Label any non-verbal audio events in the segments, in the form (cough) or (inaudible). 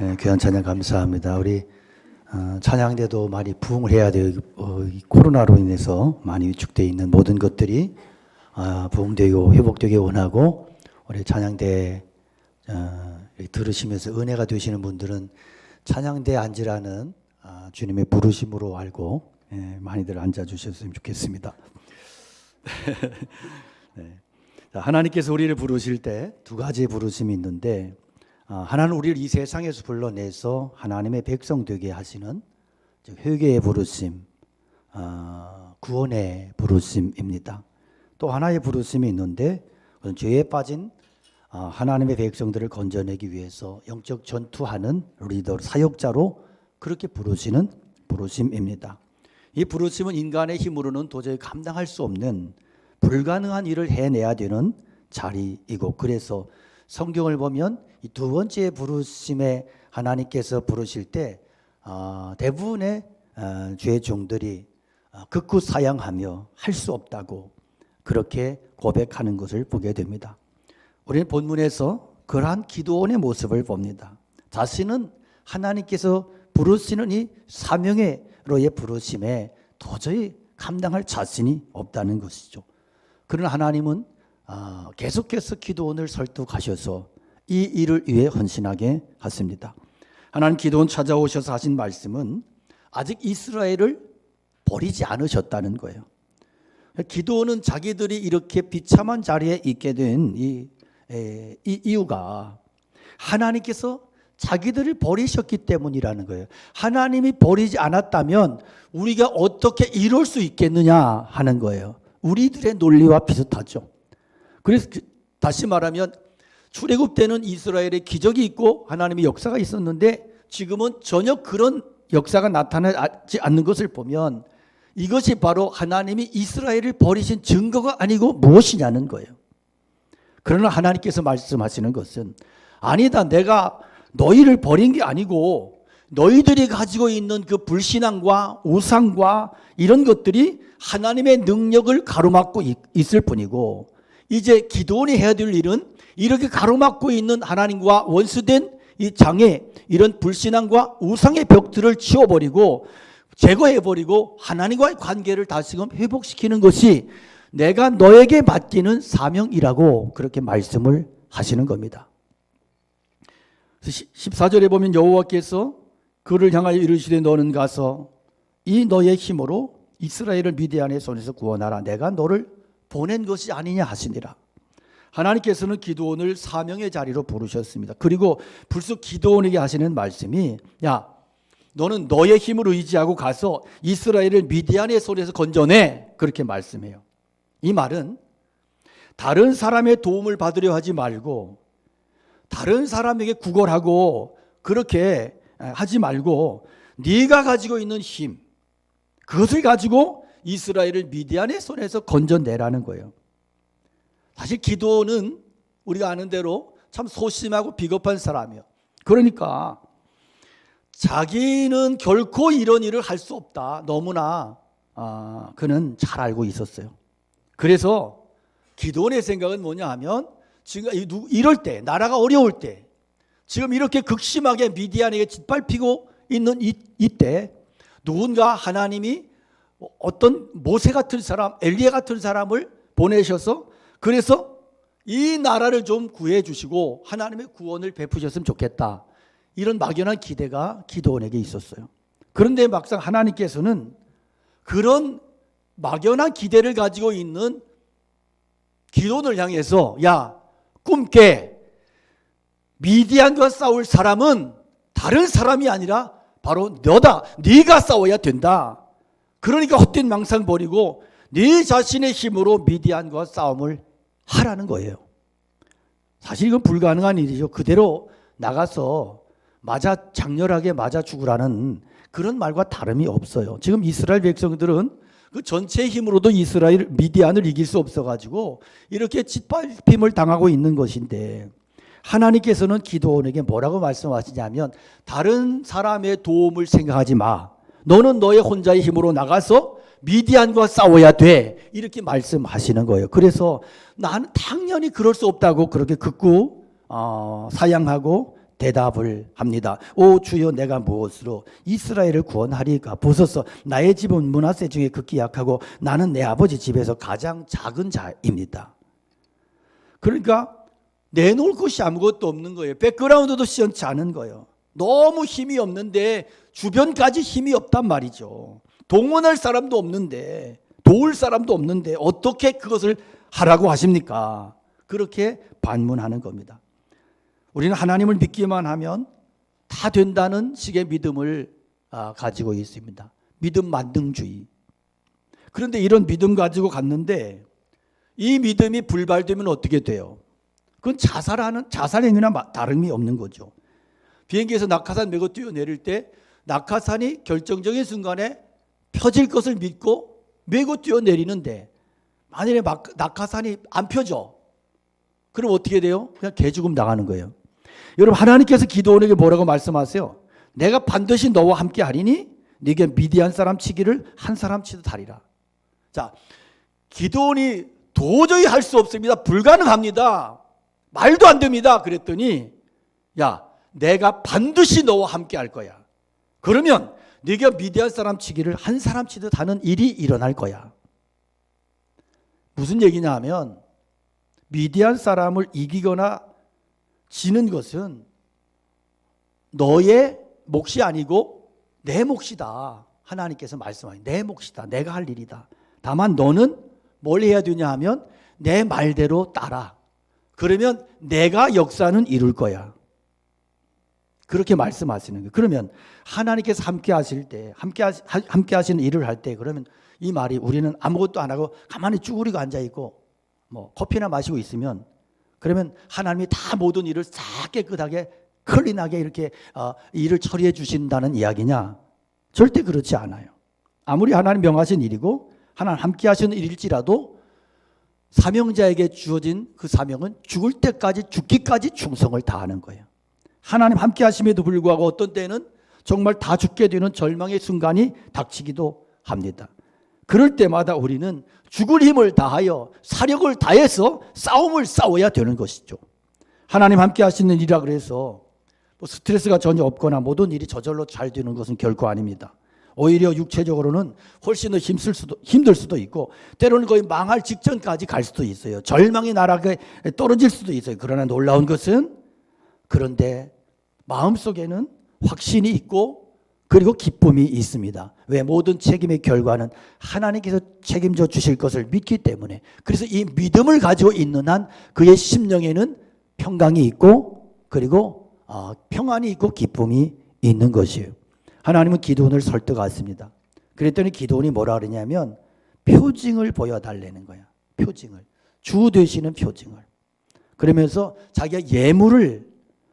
예, 귀한 찬양 감사합니다. 우리 어, 찬양대도 많이 부흥을 해야 돼요. 어, 이 코로나로 인해서 많이 위축되어 있는 모든 것들이 아, 부흥되고 회복되기 원하고 우리 찬양대 어, 들으시면서 은혜가 되시는 분들은 찬양대 앉으라는 아, 주님의 부르심으로 알고 예, 많이들 앉아 주셨으면 좋겠습니다. (laughs) 네. 자, 하나님께서 우리를 부르실 때 두 가지의 부르심이 있는데 아, 하나는 우리를 이 세상에서 불러내서 하나님의 백성 되게 하시는 즉 회개의 부르심, 아, 구원의 부르심입니다. 또 하나의 부르심이 있는데 죄에 빠진 아, 하나님의 백성들을 건져내기 위해서 영적 전투하는 리더 사역자로 그렇게 부르시는 부르심입니다. 이 부르심은 인간의 힘으로는 도저히 감당할 수 없는 불가능한 일을 해내야 되는 자리이고 그래서 성경을 보면 이 두 번째 부르심에 하나님께서 부르실 때 어, 대부분의 어, 죄 종들이 어, 극구 사양하며 할 수 없다고 그렇게 고백하는 것을 보게 됩니다. 우리는 본문에서 그러한 기도원의 모습을 봅니다. 자신은 하나님께서 부르시는 이 사명의로의 부르심에 도저히 감당할 자신이 없다는 것이죠. 그러나 하나님은 아, 계속해서 기도원을 설득하셔서 이 일을 위해 헌신하게 하십니다. 하나님 기도원 찾아오셔서 하신 말씀은 아직 이스라엘을 버리지 않으셨다는 거예요. 기도원은 자기들이 이렇게 비참한 자리에 있게 된이 이 이유가 하나님께서 자기들을 버리셨기 때문이라는 거예요. 하나님이 버리지 않았다면 우리가 어떻게 이룰 수 있겠느냐 하는 거예요. 우리들의 논리와 비슷하죠. 그래서 그- 다시 말하면 출애굽 때는 이스라엘의 기적이 있고 하나님의 역사가 있었는데 지금은 전혀 그런 역사가 나타나지 않는 것을 보면 이것이 바로 하나님이 이스라엘을 버리신 증거가 아니고 무엇이냐는 거예요. 그러나 하나님께서 말씀하시는 것은 아니다. 내가 너희를 버린 게 아니고 너희들이 가지고 있는 그 불신앙과 우상과 이런 것들이 하나님의 능력을 가로막고 있- 있을 뿐이고 이제 기도원이 해야 될 일은 이렇게 가로막고 있는 하나님과 원수된 이 장애 이런 불신앙과 우상의 벽들을 치워버리고 제거해버리고 하나님과의 관계를 다시금 회복시키는 것이 내가 너에게 맡기는 사명이라고 그렇게 말씀을 하시는 겁니다. 14절에 보면 여호와께서 그를 향하여 이르시되 너는 가서 이 너의 힘으로 이스라엘을 미디안의 손에서 구원하라 내가 너를 보낸 것이 아니냐 하시니라. 하나님께서는 기도원을 사명의 자리로 부르셨습니다. 그리고 불쑥 기도원에게 하시는 말씀이 야 너는 너의 힘을 의지하고 가서 이스라엘을 미디안의 손에서 건져내 그렇게 말씀해요. 이 말은 다른 사람의 도움을 받으려 하지 말고 다른 사람에게 구걸하고 그렇게 하지 말고 네가 가지고 있는 힘 그것을 가지고 이스라엘을 미디안의 손에서 건져내라는 거예요. 사실 기도는 우리가 아는 대로 참 소심하고 비겁한 사람이요. 그러니까 자기는 결코 이런 일을 할 수 없다. 너무나 아, 그는 잘 알고 있었어요. 그래서 기도원의 생각은 뭐냐 하면 지금 이럴 때 나라가 어려울 때 지금 이렇게 극심하게 미디안에게 짓밟히고 있는 이, 이때 누군가 하나님이 어떤 모세 같은 사람, 엘리야 같은 사람을 보내셔서 그래서 이 나라를 좀 구해 주시고 하나님의 구원을 베푸셨으면 좋겠다. 이런 막연한 기대가 기도원에게 있었어요. 그런데 막상 하나님께서는 그런 막연한 기대를 가지고 있는 기도원을 향해서 야 꿈깨 미디안과 싸울 사람은 다른 사람이 아니라 바로 너다. 네가 싸워야 된다. 그러니까 헛된 망상 버리고 네 자신의 힘으로 미디안과 싸움을 하라는 거예요. 사실 이건 불가능한 일이죠. 그대로 나가서 맞아 장렬하게 맞아 죽으라는 그런 말과 다름이 없어요. 지금 이스라엘 백성들은 그 전체 힘으로도 이스라엘 미디안을 이길 수 없어 가지고 이렇게 짓밟힘을 당하고 있는 것인데 하나님께서는 기도원에게 뭐라고 말씀하시냐면 다른 사람의 도움을 생각하지 마. 너는 너의 혼자의 힘으로 나가서 미디안과 싸워야 돼. 이렇게 말씀하시는 거예요. 그래서 나는 당연히 그럴 수 없다고 그렇게 극구 어, 사양하고 대답을 합니다. 오 주여 내가 무엇으로 이스라엘을 구원하리까 보소서 나의 집은 문화세 중에 극히 약하고 나는 내 아버지 집에서 가장 작은 자입니다. 그러니까 내놓을 것이 아무것도 없는 거예요. 백그라운드도 시원치 않은 거예요. 너무 힘이 없는데 주변까지 힘이 없단 말이죠. 동원할 사람도 없는데 도울 사람도 없는데 어떻게 그것을 하라고 하십니까? 그렇게 반문하는 겁니다. 우리는 하나님을 믿기만 하면 다 된다는 식의 믿음을 아, 가지고 있습니다. 믿음 만능주의. 그런데 이런 믿음 가지고 갔는데 이 믿음이 불발되면 어떻게 돼요? 그건 자살하는 자살 행위나 마- 다름이 없는 거죠. 비행기에서 낙하산 메고 뛰어내릴 때 낙하산이 결정적인 순간에 펴질 것을 믿고 메고 뛰어내리는데 만일에 막- 낙하산이 안 펴져 그럼 어떻게 돼요? 그냥 개죽음 당하는 거예요. 여러분 하나님께서 기도원에게 뭐라고 말씀하세요? 내가 반드시 너와 함께 하리니 네게 미디안 사람 치기를 한 사람 치듯 하리라. 자, 기도원이 도저히 할 수 없습니다. 불가능합니다. 말도 안 됩니다. 그랬더니 야, 내가 반드시 너와 함께 할 거야. 그러면 네가 미디안 사람 치기를 한 사람 치듯 하는 일이 일어날 거야. 무슨 얘기냐 하면 미디안 사람을 이기거나 지는 것은 너의 몫이 아니고 내 몫이다. 하나님께서 말씀하니 내 몫이다. 내가 할 일이다. 다만 너는 뭘 해야 되냐 하면 내 말대로 따라. 그러면 내가 역사는 이룰 거야. 그렇게 말씀하시는 거예요. 그러면 하나님께서 함께 하실 때, 함께, 하- 함께 하시는 일을 할 때, 그러면 이 말이 우리는 아무것도 안 하고 가만히 쭈그리고 앉아 있고, 뭐 커피나 마시고 있으면, 그러면 하나님이 다 모든 일을 싹 깨끗하게, 클린하게 이렇게 어, 일을 처리해 주신다는 이야기냐? 절대 그렇지 않아요. 아무리 하나님 명하신 일이고, 하나님 함께 하시는 일일지라도, 사명자에게 주어진 그 사명은 죽을 때까지, 죽기까지 충성을 다하는 거예요. 하나님 함께 하심에도 불구하고 어떤 때는 정말 다 죽게 되는 절망의 순간이 닥치기도 합니다. 그럴 때마다 우리는 죽을 힘을 다하여 사력을 다해서 싸움을 싸워야 되는 것이죠. 하나님 함께 하시는 일이라 그래서 뭐 스트레스가 전혀 없거나 모든 일이 저절로 잘 되는 것은 결코 아닙니다. 오히려 육체적으로는 훨씬 더 힘쓸 수도, 힘들 수도 있고 때로는 거의 망할 직전까지 갈 수도 있어요. 절망의 나락에 떨어질 수도 있어요. 그러나 놀라운 것은 그런데 마음속에는 확신이 있고 그리고 기쁨이 있습니다. 왜 모든 책임의 결과는 하나님께서 책임져 주실 것을 믿기 때문에 그래서 이 믿음을 가지고 있는 한 그의 심령에는 평강이 있고 그리고 어, 평안이 있고 기쁨이 있는 것이에요. 하나님은 기도원을 설득했습니다. 그랬더니 기도원이 뭐라 그러냐면 표징을 보여달라는 거야. 표징을 주 되시는 표징을. 그러면서 자기가 예물을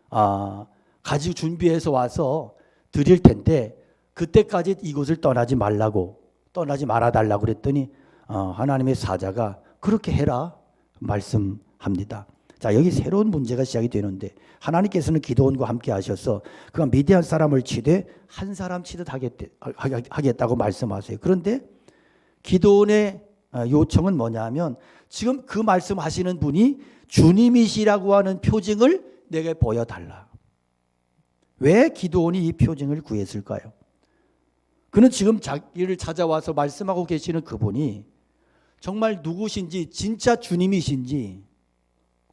아, 가지고 준비해서 와서 드릴 텐데 그때까지 이곳을 떠나지 말라고 떠나지 말아 달라고 그랬더니 어, 하나님의 사자가 그렇게 해라 말씀합니다. 자 여기 새로운 문제가 시작이 되는데 하나님께서는 기도원과 함께 하셔서 그가 미디안 사람을 치되 한 사람 치듯 하겠대, 하겠다고 말씀하세요. 그런데 기도원의 어, 요청은 뭐냐면 지금 그 말씀하시는 분이 주님이시라고 하는 표징을 내게 보여달라. 왜 기도원이 이 표징을 구했을까요? 그는 지금 자기를 찾아와서 말씀하고 계시는 그분이 정말 누구신지 진짜 주님이신지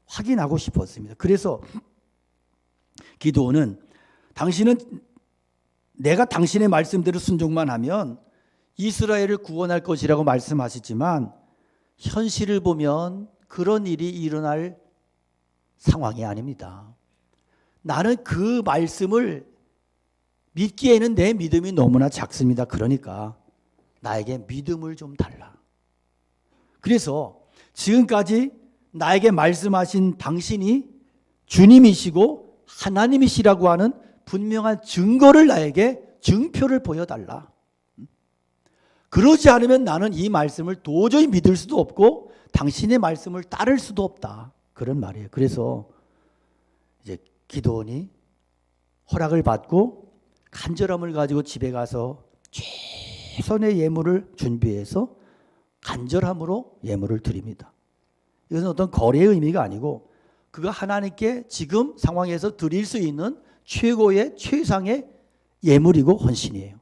확인하고 싶었습니다. 그래서 기도원은 당신은 내가 당신의 말씀대로 순종만 하면 이스라엘을 구원할 것이라고 말씀하시지만 현실을 보면 그런 일이 일어날 상황이 아닙니다. 나는 그 말씀을 믿기에는 내 믿음이 너무나 작습니다. 그러니까 나에게 믿음을 좀 달라. 그래서 지금까지 나에게 말씀하신 당신이 주님이시고 하나님이시라고 하는 분명한 증거를 나에게 증표를 보여달라. 그러지 않으면 나는 이 말씀을 도저히 믿을 수도 없고 당신의 말씀을 따를 수도 없다. 그런 말이에요. 그래서 기도원이 허락을 받고 간절함을 가지고 집에 가서 최선의 예물을 준비해서 간절함으로 예물을 드립니다. 이것은 어떤 거래의 의미가 아니고 그가 하나님께 지금 상황에서 드릴 수 있는 최고의 최상의 예물이고 헌신이에요.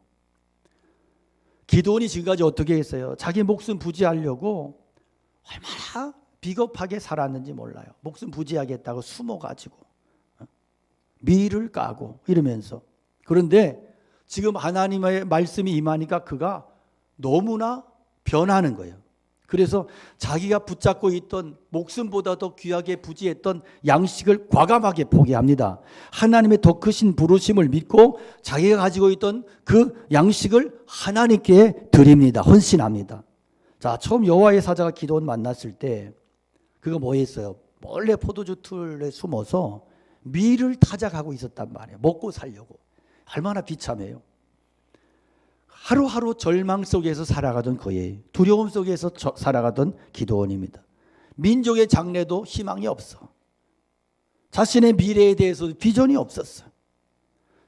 기도원이 지금까지 어떻게 했어요? 자기 목숨 부지하려고 얼마나 비겁하게 살았는지 몰라요. 목숨 부지하겠다고 숨어가지고 어? 미를 까고 이러면서 그런데 지금 하나님의 말씀이 임하니까 그가 너무나 변하는 거예요. 그래서 자기가 붙잡고 있던 목숨보다 더 귀하게 부지했던 양식을 과감하게 포기합니다. 하나님의 더 크신 부르심을 믿고 자기가 가지고 있던 그 양식을 하나님께 드립니다. 헌신합니다. 자, 처음 여호와의 사자가 기도원 만났을 때 그가 뭐 했어요? 몰래 포도주 틀에 숨어서 밀을 타작하고 있었단 말이에요. 먹고 살려고. 얼마나 비참해요. 하루하루 절망 속에서 살아가던 그의 두려움 속에서 저- 살아가던 기도원입니다. 민족의 장래도 희망이 없어. 자신의 미래에 대해서도 비전이 없었어.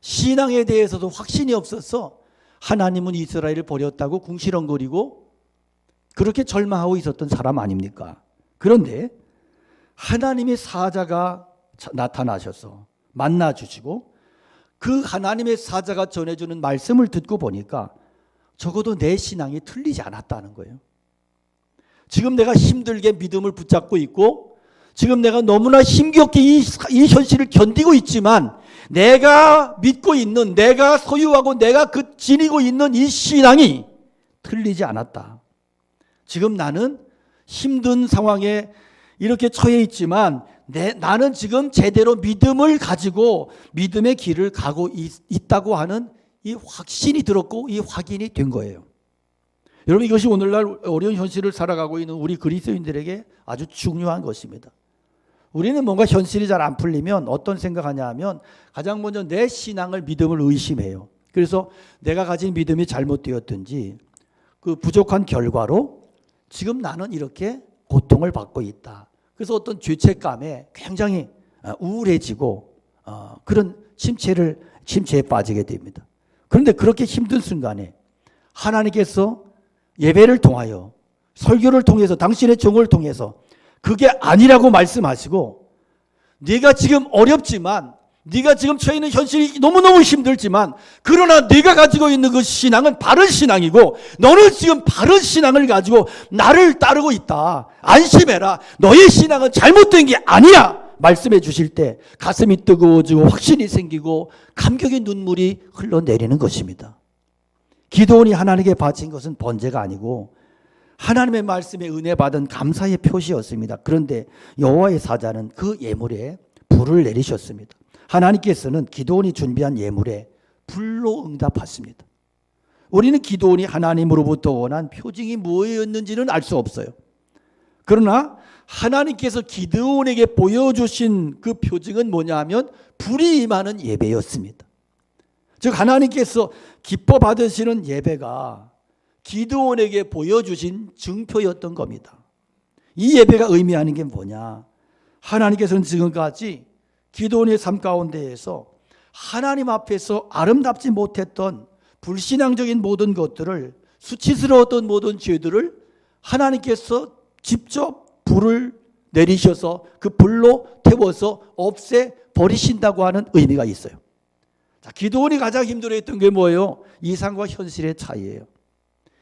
신앙에 대해서도 확신이 없었어. 하나님은 이스라엘을 버렸다고 궁시렁거리고 그렇게 절망하고 있었던 사람 아닙니까? 그런데 하나님의 사자가 자- 나타나셔서 만나 주시고 그 하나님의 사자가 전해주는 말씀을 듣고 보니까 적어도 내 신앙이 틀리지 않았다는 거예요. 지금 내가 힘들게 믿음을 붙잡고 있고 지금 내가 너무나 힘겹게 이, 이 현실을 견디고 있지만 내가 믿고 있는 내가 소유하고 내가 그 지니고 있는 이 신앙이 틀리지 않았다. 지금 나는 힘든 상황에 이렇게 처해 있지만 내, 나는 지금 제대로 믿음을 가지고 믿음의 길을 가고 있, 있다고 하는 이 확신이 들었고 이 확인이 된 거예요. 여러분 이것이 오늘날 어려운 현실을 살아가고 있는 우리 그리스도인들에게 아주 중요한 것입니다. 우리는 뭔가 현실이 잘 안 풀리면 어떤 생각하냐 하면 가장 먼저 내 신앙을 믿음을 의심해요. 그래서 내가 가진 믿음이 잘못되었든지 그 부족한 결과로 지금 나는 이렇게 고통을 받고 있다. 그래서 어떤 죄책감에 굉장히 어, 우울해지고 어, 그런 침체를 침체에 빠지게 됩니다. 그런데 그렇게 힘든 순간에 하나님께서 예배를 통하여 설교를 통해서 당신의 종을 통해서 그게 아니라고 말씀하시고 네가 지금 어렵지만 네가 지금 처해 있는 현실이 너무너무 힘들지만 그러나 네가 가지고 있는 그 신앙은 바른 신앙이고 너는 지금 바른 신앙을 가지고 나를 따르고 있다. 안심해라. 너의 신앙은 잘못된 게 아니야. 말씀해 주실 때 가슴이 뜨거워지고 확신이 생기고 감격의 눈물이 흘러내리는 것입니다. 기도원이 하나님께 바친 것은 번제가 아니고 하나님의 말씀에 은혜 받은 감사의 표시였습니다. 그런데 여호와의 사자는 그 예물에 불을 내리셨습니다. 하나님께서는 기도원이 준비한 예물에 불로 응답하십니다. 우리는 기도원이 하나님으로부터 원한 표징이 무엇이었는지는 알 수 없어요. 그러나 하나님께서 기드온에게 보여주신 그 표징은 뭐냐 하면 불이 임하는 예배였습니다. 즉 하나님께서 기뻐 받으시는 예배가 기드온에게 보여주신 증표였던 겁니다. 이 예배가 의미하는 게 뭐냐? 하나님께서는 지금까지 기도원의 삶 가운데에서 하나님 앞에서 아름답지 못했던 불신앙적인 모든 것들을 수치스러웠던 모든 죄들을 하나님께서 직접 불을 내리셔서 그 불로 태워서 없애 버리신다고 하는 의미가 있어요. 자, 기도원이 가장 힘들어했던 게 뭐예요? 이상과 현실의 차이예요.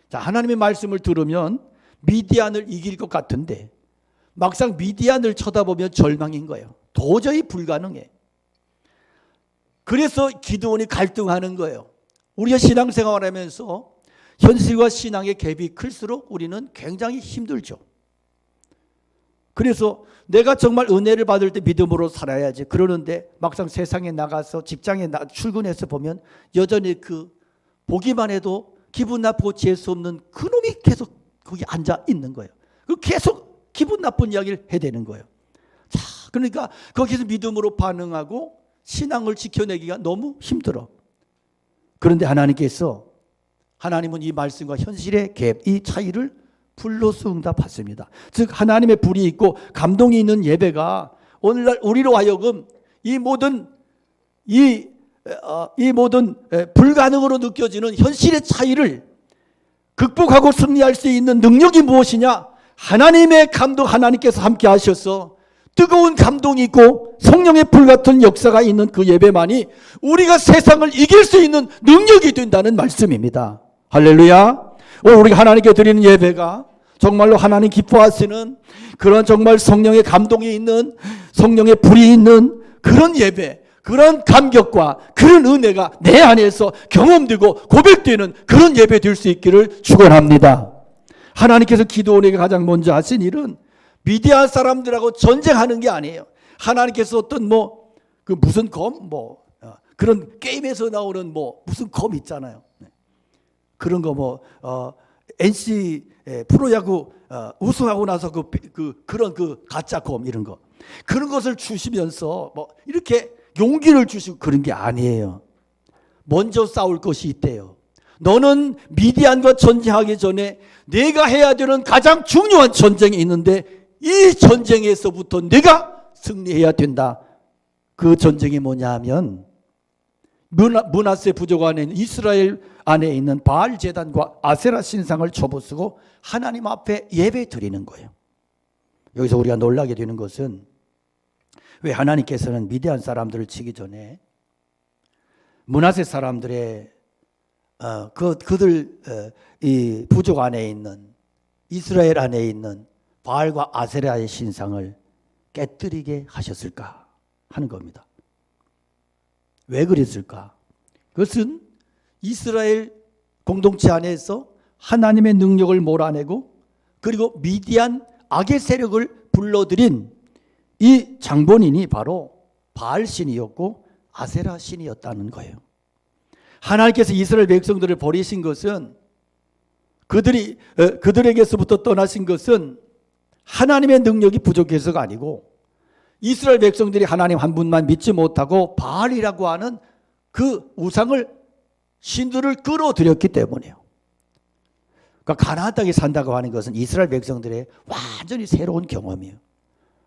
자, 하나님의 말씀을 들으면 미디안을 이길 것 같은데 막상 미디안을 쳐다보면 절망인 거예요. 도저히 불가능해. 그래서 기도원이 갈등하는 거예요. 우리가 신앙생활 하면서 현실과 신앙의 갭이 클수록 우리는 굉장히 힘들죠. 그래서 내가 정말 은혜를 받을 때 믿음으로 살아야지. 그러는데 막상 세상에 나가서 직장에 나, 출근해서 보면 여전히 그 보기만 해도 기분 나쁘고 재수 없는 그놈이 계속 거기 앉아 있는 거예요. 그 계속 기분 나쁜 이야기를 해야 되는 거예요. 자, 그러니까 거기서 믿음으로 반응하고 신앙을 지켜내기가 너무 힘들어. 그런데 하나님께서 하나님은 이 말씀과 현실의 갭, 이 차이를 불로서 응답하십니다. 즉 하나님의 불이 있고 감동이 있는 예배가 오늘날 우리로 하여금 이 모든 이, 어, 이 모든 에, 불가능으로 느껴지는 현실의 차이를 극복하고 승리할 수 있는 능력이 무엇이냐? 하나님의 감동 하나님께서 함께 하셔서 뜨거운 감동이 있고 성령의 불 같은 역사가 있는 그 예배만이 우리가 세상을 이길 수 있는 능력이 된다는 말씀입니다. 할렐루야. 오늘 우리가 하나님께 드리는 예배가 정말로 하나님 기뻐하시는 그런 정말 성령의 감동이 있는 성령의 불이 있는 그런 예배, 그런 감격과 그런 은혜가 내 안에서 경험되고 고백되는 그런 예배 될 수 있기를 축원합니다. 하나님께서 기도원에게 가장 먼저 하신 일은 미디안 사람들하고 전쟁하는 게 아니에요. 하나님께서 어떤 뭐 그 무슨 검 뭐 그런 게임에서 나오는 뭐 무슨 검 있잖아요. 네. 그런 거뭐 어, NC 에, 프로야구 어, 우승하고 나서 그, 그 그런 그 가짜 검 이런 거 그런 것을 주시면서 뭐 이렇게 용기를 주시고 그런 게 아니에요. 먼저 싸울 것이 있대요. 너는 미디안과 전쟁하기 전에 내가 해야 되는 가장 중요한 전쟁이 있는데 이 전쟁에서부터 내가 승리해야 된다. 그 전쟁이 뭐냐 하면 문하, 문하세 부족 안에 있는 이스라엘 안에 있는 바알 제단과 아세라 신상을 접어쓰고 하나님 앞에 예배 드리는 거예요. 여기서 우리가 놀라게 되는 것은 왜 하나님께서는 미디안 사람들을 치기 전에 문하세 사람들의 어, 그 그들 어, 이 부족 안에 있는 이스라엘 안에 있는 바알과 아세라의 신상을 깨뜨리게 하셨을까 하는 겁니다. 왜 그랬을까? 그것은 이스라엘 공동체 안에서 하나님의 능력을 몰아내고 그리고 미디안 악의 세력을 불러들인 이 장본인이 바로 바알 신이었고 아세라 신이었다는 거예요. 하나님께서 이스라엘 백성들을 버리신 것은 그들이 어, 그들에게서부터 떠나신 것은 하나님의 능력이 부족해서가 아니고 이스라엘 백성들이 하나님 한 분만 믿지 못하고 바알이라고 하는 그 우상을 신들을 끌어들였기 때문이에요. 그러니까 가나안 땅에 산다고 하는 것은 이스라엘 백성들의 완전히 새로운 경험이에요.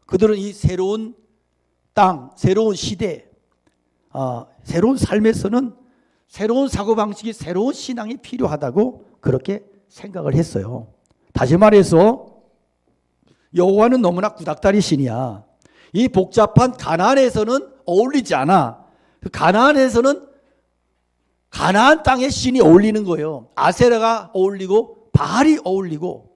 그들은 이 새로운 땅, 새로운 시대, 어, 새로운 삶에서는 새로운 사고방식이 새로운 신앙이 필요하다고 그렇게 생각을 했어요. 다시 말해서 여호와는 너무나 구닥다리 신이야. 이 복잡한 가나안에서는 어울리지 않아. 그 가나안에서는 가나안 땅의 신이 어울리는 거예요. 아세라가 어울리고 바알이 어울리고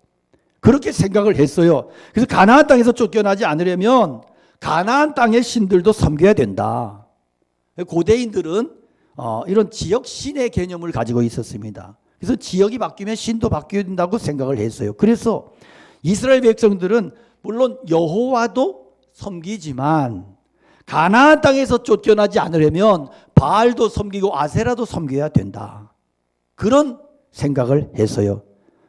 그렇게 생각을 했어요. 그래서 가나안 땅에서 쫓겨나지 않으려면 가나안 땅의 신들도 섬겨야 된다. 고대인들은 어, 이런 지역 신의 개념을 가지고 있었습니다. 그래서 지역이 바뀌면 신도 바뀌어야 된다고 생각을 했어요. 그래서 이스라엘 백성들은 물론 여호와도 섬기지만 가나안 땅에서 쫓겨나지 않으려면 바알도 섬기고 아세라도 섬겨야 된다. 그런 생각을 했어요.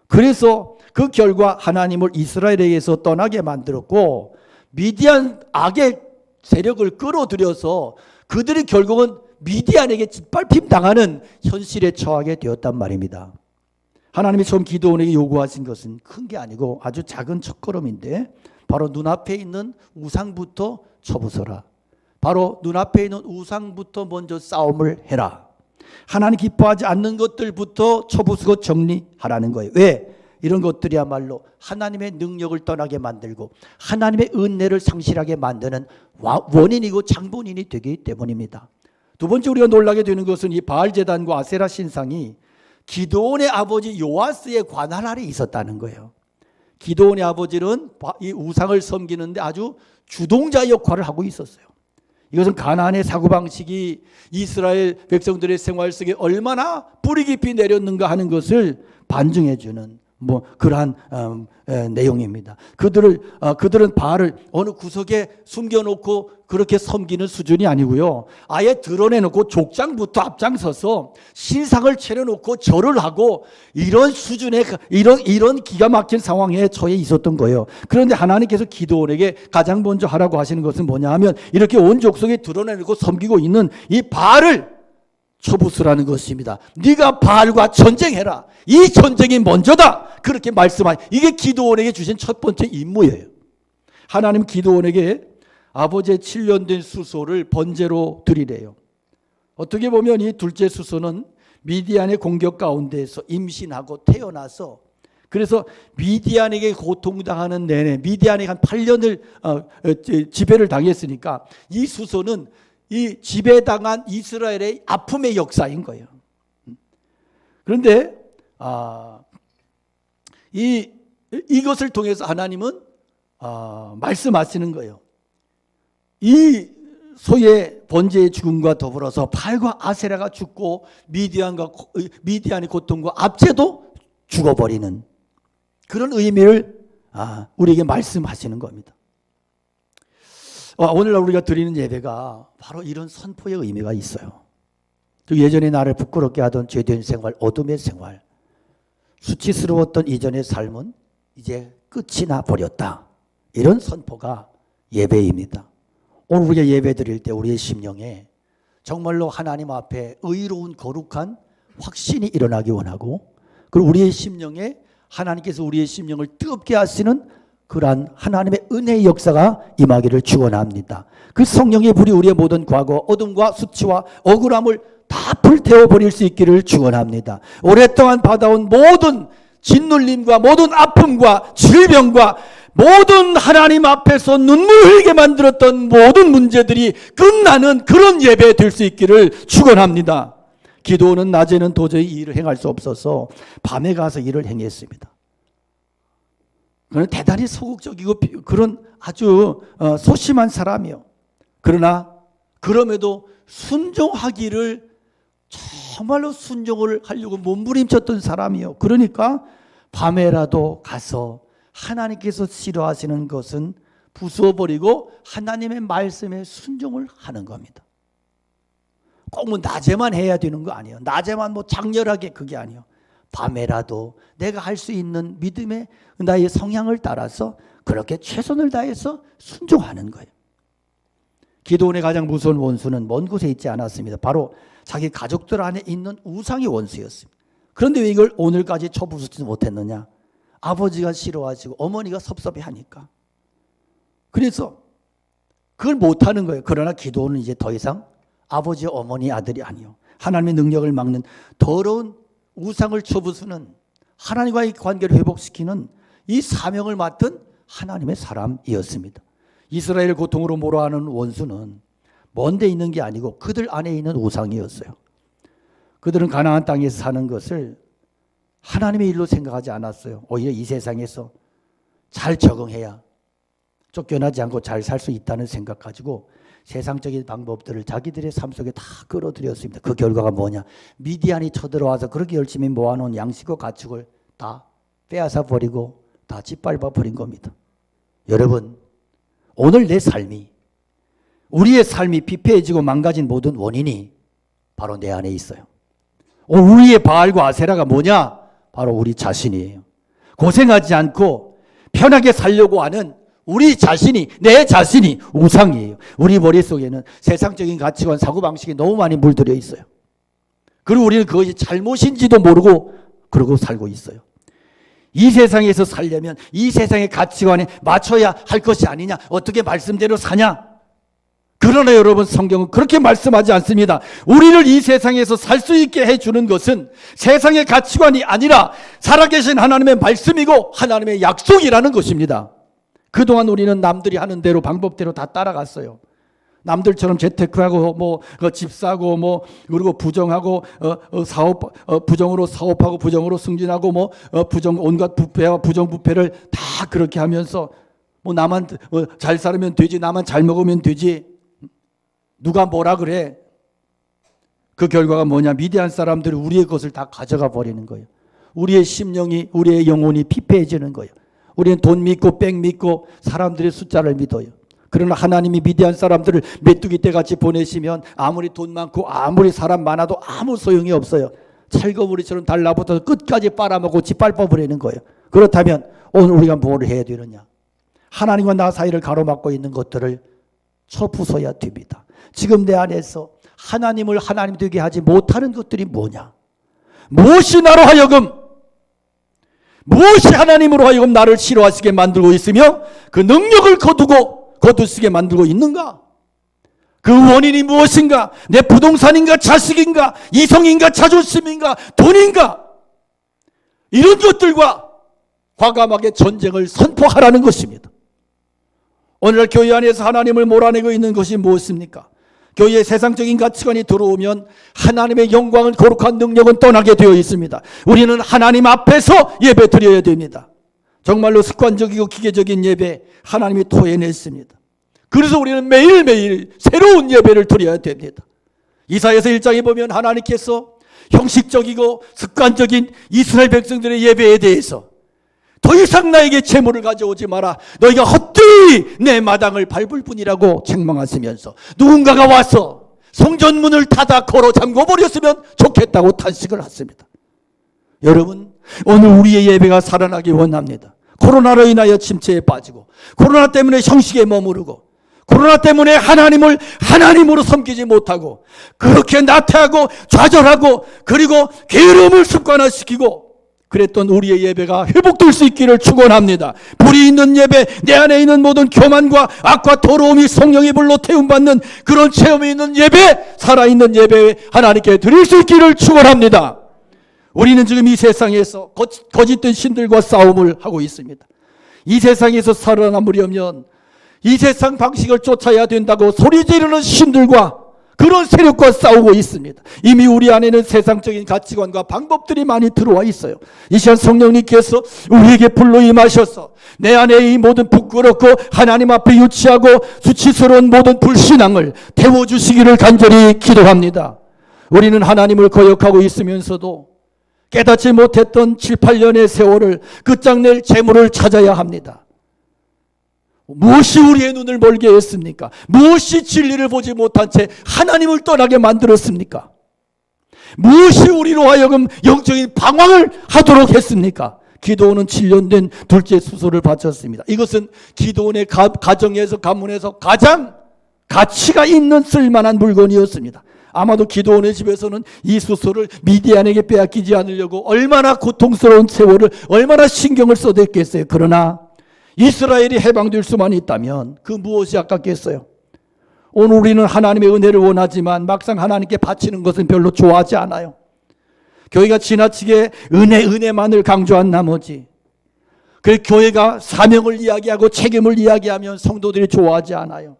그래서 그 결과 하나님을 이스라엘에게서 떠나게 만들었고 미디안 악의 세력을 끌어들여서 그들이 결국은 미디안에게 짓밟힘 당하는 현실에 처하게 되었단 말입니다. 하나님이 처음 기도원에게 요구하신 것은 큰 게 아니고 아주 작은 첫걸음인데 바로 눈앞에 있는 우상부터 쳐부숴라. 바로 눈앞에 있는 우상부터 먼저 싸움을 해라. 하나님 기뻐하지 않는 것들부터 쳐부수고 정리하라는 거예요. 왜? 이런 것들이야말로 하나님의 능력을 떠나게 만들고 하나님의 은혜를 상실하게 만드는 원인이고 장본인이 되기 때문입니다. 두 번째 우리가 놀라게 되는 것은 이 바알 제단과 아세라 신상이 기도원의 아버지 요아스의 관할 아래 있었다는 거예요. 기도원의 아버지는 이 우상을 섬기는데 아주 주동자 역할을 하고 있었어요. 이것은 가나안의 사고방식이 이스라엘 백성들의 생활 속에 얼마나 뿌리 깊이 내렸는가 하는 것을 반증해 주는 뭐 그러한 음, 에, 내용입니다. 그들을 어, 그들은 바알을 어느 구석에 숨겨놓고 그렇게 섬기는 수준이 아니고요. 아예 드러내놓고 족장부터 앞장서서 신상을 차려놓고 절을 하고 이런 수준의 이런 이런 기가 막힌 상황에 처해 있었던 거예요. 그런데 하나님께서 기도원에게 가장 먼저 하라고 하시는 것은 뭐냐 하면 이렇게 온 족속에 드러내놓고 섬기고 있는 이 바알을 초부수라는 것입니다. 네가 바알과 전쟁해라. 이 전쟁이 먼저다. 그렇게 말씀하 이게 기도원에게 주신 첫 번째 임무예요. 하나님 기도원에게 아버지의 7년 된 수소를 번제로 드리래요. 어떻게 보면 이 둘째 수소는 미디안의 공격 가운데에서 임신하고 태어나서 그래서 미디안에게 고통당하는 내내 미디안에 한 8년을 어, 어, 지- 지배를 당했으니까 이 수소는 이 지배당한 이스라엘의 아픔의 역사인 거예요. 그런데 아, 이 이것을 통해서 하나님은 아, 말씀하시는 거예요. 이 소의 번제의 죽음과 더불어서 팔과 아세라가 죽고 미디안과 고- 미디안의 고통과 압제도 죽어버리는 그런 의미를 아, 우리에게 말씀하시는 겁니다. 와, 오늘날 우리가 드리는 예배가 바로 이런 선포의 의미가 있어요. 그 예전에 나를 부끄럽게 하던 죄된 생활, 어둠의 생활, 수치스러웠던 이전의 삶은 이제 끝이 나 버렸다. 이런 선포가 예배입니다. 오늘 우리가 예배 드릴 때 우리의 심령에 정말로 하나님 앞에 의로운 거룩한 확신이 일어나기 원하고 그리고 우리의 심령에 하나님께서 우리의 심령을 뜨겁게 하시는 그러한 하나님의 은혜의 역사가 임하기를 축원합니다. 그 성령의 불이 우리의 모든 과거, 어둠과 수치와 억울함을 다 불태워 버릴 수 있기를 축원합니다. 오랫동안 받아온 모든 짓눌림과 모든 아픔과 질병과 모든 하나님 앞에서 눈물 흘리게 만들었던 모든 문제들이 끝나는 그런 예배 될 수 있기를 축원합니다. 기도는 낮에는 도저히 이 일을 행할 수 없어서 밤에 가서 일을 행했습니다. 그는 대단히 소극적이고 비- 그런 아주 어, 소심한 사람이요. 그러나 그럼에도 순종하기를 정말로 순종을 하려고 몸부림쳤던 사람이요. 그러니까 밤에라도 가서 하나님께서 싫어하시는 것은 부숴버리고 하나님의 말씀에 순종을 하는 겁니다. 꼭 뭐 낮에만 해야 되는 거 아니에요. 낮에만 뭐 장렬하게 그게 아니에요. 밤에라도 내가 할 수 있는 믿음의 나의 성향을 따라서 그렇게 최선을 다해서 순종하는 거예요. 기도원의 가장 무서운 원수는 먼 곳에 있지 않았습니다. 바로 자기 가족들 안에 있는 우상의 원수였습니다. 그런데 왜 이걸 오늘까지 쳐부수지 못했느냐? 아버지가 싫어하시고 어머니가 섭섭해 하니까. 그래서 그걸 못하는 거예요. 그러나 기도는 이제 더 이상 아버지, 어머니, 아들이 아니요. 하나님의 능력을 막는 더러운 우상을 쳐부수는 하나님과의 관계를 회복시키는 이 사명을 맡은 하나님의 사람이었습니다. 이스라엘 고통으로 몰아하는 원수는 먼데 있는 게 아니고 그들 안에 있는 우상이었어요. 그들은 가나안 땅에서 사는 것을 하나님의 일로 생각하지 않았어요. 오히려 이 세상에서 잘 적응해야 쫓겨나지 않고 잘 살 수 있다는 생각 가지고 세상적인 방법들을 자기들의 삶 속에 다 끌어들였습니다. 그 결과가 뭐냐? 미디안이 쳐들어와서 그렇게 열심히 모아놓은 양식과 가축을 다 빼앗아 버리고 다 짓밟아 버린 겁니다. 여러분, 오늘 내 삶이 우리의 삶이 피폐해지고 망가진 모든 원인이 바로 내 안에 있어요. 우리의 바알과 아세라가 뭐냐? 바로 우리 자신이에요. 고생하지 않고 편하게 살려고 하는 우리 자신이 내 자신이 우상이에요. 우리 머릿속에는 세상적인 가치관 사고방식이 너무 많이 물들어 있어요. 그리고 우리는 그것이 잘못인지도 모르고 그러고 살고 있어요. 이 세상에서 살려면 이 세상의 가치관에 맞춰야 할 것이 아니냐? 어떻게 말씀대로 사냐? 그러나 여러분 성경은 그렇게 말씀하지 않습니다. 우리를 이 세상에서 살 수 있게 해주는 것은 세상의 가치관이 아니라 살아계신 하나님의 말씀이고 하나님의 약속이라는 것입니다. 그동안 우리는 남들이 하는 대로 방법대로 다 따라갔어요. 남들처럼 재테크하고 뭐집 사고 뭐 그리고 부정하고 어, 어, 사업 어, 부정으로 사업하고 부정으로 승진하고 뭐 어, 부정 온갖 부패와 부정 부패를 다 그렇게 하면서 뭐 나만 어, 잘 살면 되지 나만 잘 먹으면 되지 누가 뭐라 그래 그 결과가 뭐냐 미디안 사람들이 우리의 것을 다 가져가 버리는 거예요. 우리의 심령이 우리의 영혼이 피폐해지는 거예요. 우리는 돈 믿고 뺑 믿고 사람들의 숫자를 믿어요. 그러나 하나님이 미디안 사람들을 메뚜기 떼같이 보내시면 아무리 돈 많고 아무리 사람 많아도 아무 소용이 없어요. 찰거무리처럼 달라붙어서 끝까지 빨아먹고 짓밟아버리는 거예요. 그렇다면 오늘 우리가 뭘 해야 되느냐? 하나님과 나 사이를 가로막고 있는 것들을 쳐부숴야 됩니다. 지금 내 안에서 하나님을 하나님 되게 하지 못하는 것들이 뭐냐? 무엇이 나로 하여금 무엇이 하나님으로 하여금 나를 싫어하시게 만들고 있으며 그 능력을 거두고 거두시게 만들고 있는가? 그 원인이 무엇인가? 내 부동산인가? 자식인가? 이성인가? 자존심인가? 돈인가? 이런 것들과 과감하게 전쟁을 선포하라는 것입니다. 오늘날 교회 안에서 하나님을 몰아내고 있는 것이 무엇입니까? 교회의 세상적인 가치관이 들어오면 하나님의 영광은 거룩한 능력은 떠나게 되어 있습니다. 우리는 하나님 앞에서 예배 드려야 됩니다. 정말로 습관적이고 기계적인 예배 하나님이 토해냈습니다. 그래서 우리는 매일매일 새로운 예배를 드려야 됩니다. 이사에서 1장에 보면 하나님께서 형식적이고 습관적인 이스라엘 백성들의 예배에 대해서 더 이상 나에게 재물을 가져오지 마라. 너희가 헛되이 내 마당을 밟을 뿐이라고 책망하시면서 누군가가 와서 성전문을 닫아 걸어 잠궈 버렸으면 좋겠다고 탄식을 했습니다. 여러분, 오늘 우리의 예배가 살아나기 원합니다. 코로나로 인하여 침체에 빠지고 코로나 때문에 형식에 머무르고 코로나 때문에 하나님을 하나님으로 섬기지 못하고 그렇게 나태하고 좌절하고 그리고 게으름을 습관화시키고 그랬던 우리의 예배가 회복될 수 있기를 축원합니다. 불이 있는 예배, 내 안에 있는 모든 교만과 악과 더러움이 성령의 불로 태움받는 그런 체험이 있는 예배, 살아있는 예배 하나님께 드릴 수 있기를 축원합니다. 우리는 지금 이 세상에서 거짓- 거짓된 신들과 싸움을 하고 있습니다. 이 세상에서 살아남으려면 이 세상 방식을 쫓아야 된다고 소리 지르는 신들과 그런 세력과 싸우고 있습니다. 이미 우리 안에는 세상적인 가치관과 방법들이 많이 들어와 있어요. 이 시간 성령님께서 우리에게 불로 임하셔서 내 안에 이 모든 부끄럽고 하나님 앞에 유치하고 수치스러운 모든 불신앙을 태워주시기를 간절히 기도합니다. 우리는 하나님을 거역하고 있으면서도 깨닫지 못했던 7, 8년의 세월을 끝장낼 재물을 찾아야 합니다. 무엇이 우리의 눈을 멀게 했습니까? 무엇이 진리를 보지 못한 채 하나님을 떠나게 만들었습니까? 무엇이 우리로 하여금 영적인 방황을 하도록 했습니까? 기도원은 7년 된 둘째 수소를 바쳤습니다. 이것은 기도원의 가, 가정에서 가문에서 가장 가치가 있는 쓸만한 물건이었습니다. 아마도 기도원의 집에서는 이 수소를 미디안에게 빼앗기지 않으려고 얼마나 고통스러운 세월을 얼마나 신경을 써댔겠어요. 그러나 이스라엘이 해방될 수만 있다면 그 무엇이 아깝겠어요? 오늘 우리는 하나님의 은혜를 원하지만 막상 하나님께 바치는 것은 별로 좋아하지 않아요. 교회가 지나치게 은혜, 은혜만을 강조한 나머지 그 교회가 사명을 이야기하고 책임을 이야기하면 성도들이 좋아하지 않아요.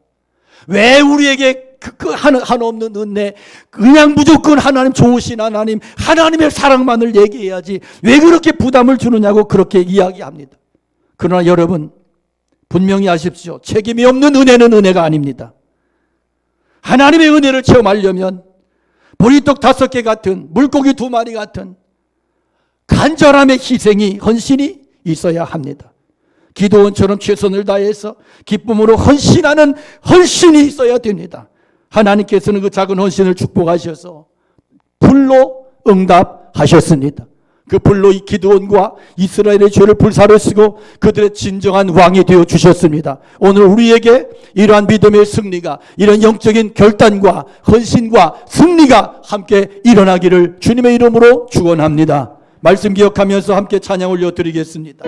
왜 우리에게 그, 그 하나, 하나 없는 은혜, 그냥 무조건 하나님 좋으신 하나님, 하나님의 사랑만을 얘기해야지 왜 그렇게 부담을 주느냐고 그렇게 이야기합니다. 그러나 여러분, 분명히 아십시오. 책임이 없는 은혜는 은혜가 아닙니다. 하나님의 은혜를 체험하려면 보리떡 다섯 개 같은 물고기 두 마리 같은 간절함의 희생이 헌신이 있어야 합니다. 기도원처럼 최선을 다해서 기쁨으로 헌신하는 헌신이 있어야 됩니다. 하나님께서는 그 작은 헌신을 축복하셔서 불로 응답하셨습니다. 그 불로 이 기드온과 이스라엘의 죄를 불사르시고 그들의 진정한 왕이 되어 주셨습니다. 오늘 우리에게 이러한 믿음의 승리가 이런 영적인 결단과 헌신과 승리가 함께 일어나기를 주님의 이름으로 축원합니다. 말씀 기억하면서 함께 찬양 올려 드리겠습니다.